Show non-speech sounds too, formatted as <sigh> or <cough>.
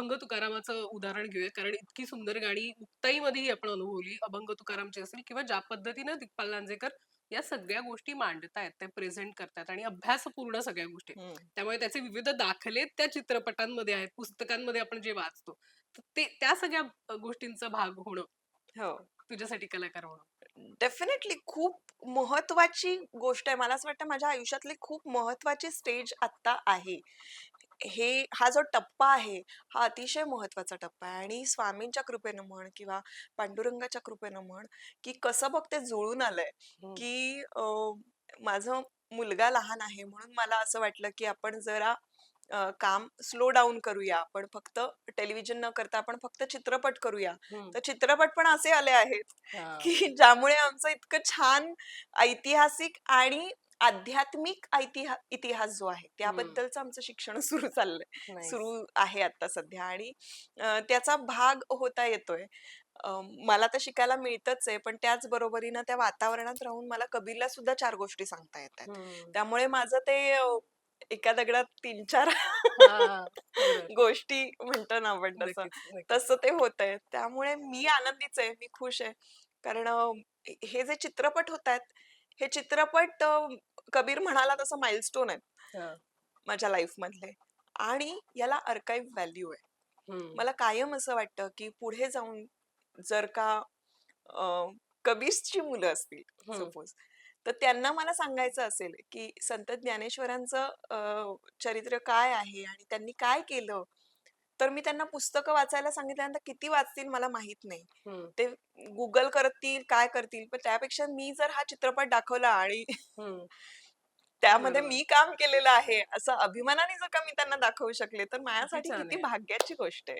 अभंग तुकारामाचं उदाहरण घेऊया कारण इतकी सुंदर गाणी मुक्ताईमध्येही आपण अनुभवली. अभंग तुकारामची असेल किंवा ज्या पद्धतीनं दिग्पाल लांजेकर या सगळ्या गोष्टी मांडतायत ते प्रेझेंट करतात आणि अभ्यासपूर्ण सगळ्या गोष्टी. त्यामुळे त्याचे विविध दाखले त्या चित्रपटांमध्ये आहेत. पुस्तकांमध्ये आपण जे वाचतो ते त्या सगळ्या गोष्टींचा भाग होणं हो. तुझ्यासाठी कलाकार होणं. डेफिनेटली खूप महत्वाची गोष्ट आहे. मला असं वाटतं माझ्या आयुष्यातली खूप महत्वाची स्टेज आता आहे. हे हा जो टप्पा आहे हा अतिशय महत्त्वाचा टप्पा आहे आणि स्वामींच्या कृपेनं म्हण किंवा पांडुरंगाच्या कृपेनं म्हण की कसं बघ ते जुळून आलंय हम्म. की अं, माझं मुलगा लहान आहे म्हणून मला असं वाटलं की आपण जरा अं, काम स्लो डाऊन करूया आपण फक्त टेलिव्हिजन न करता आपण फक्त चित्रपट करूया हम्म. तर चित्रपट पण असे आले आहेत हा. की ज्यामुळे आमचं इतकं छान ऐतिहासिक आणि आध्यात्मिक ऐतिहा इतिहास जो आहे त्याबद्दलचं आमचं शिक्षण <laughs> सुरू चाललंय. सुरू आहे आता सध्या आणि त्याचा भाग होता येतोय मला तर शिकायला मिळतच आहे पण त्याच बरोबरीनं त्या वातावरणात राहून मला कबीरला सुद्धा चार गोष्टी सांगता येतात. त्यामुळे माझं ते एका दगडात तीन चार. <laughs> गोष्टी म्हणतो ना आपण तसं. तसं ते होत आहे त्यामुळे मी आनंदीच आहे मी खुश आहे कारण हे जे चित्रपट होत आहेत हे चित्रपट कबीर म्हणाला तसं माइलस्टोन आहेत हा. माझ्या लाईफ मधले आणि याला अर्काईव्ह व्हॅल्यू आहे. मला कायम असं वाटतं की पुढे जाऊन जर का कबीरची मुलं असतील. सपोज तर त्यांना मला सांगायचं असेल की संत ज्ञानेश्वरांचं चरित्र काय आहे आणि त्यांनी काय केलं तर मी त्यांना पुस्तकं वाचायला सांगितल्यानंतर किती वाचतील मला माहीत नाही. ते गुगल करतील काय करतील पण त्यापेक्षा मी जर हा चित्रपट दाखवला आणि. त्यामध्ये. मी काम केलेलं आहे असं अभिमानाने जर का मी त्यांना दाखवू शकले तर माझ्यासाठी किती. भाग्याची गोष्ट आहे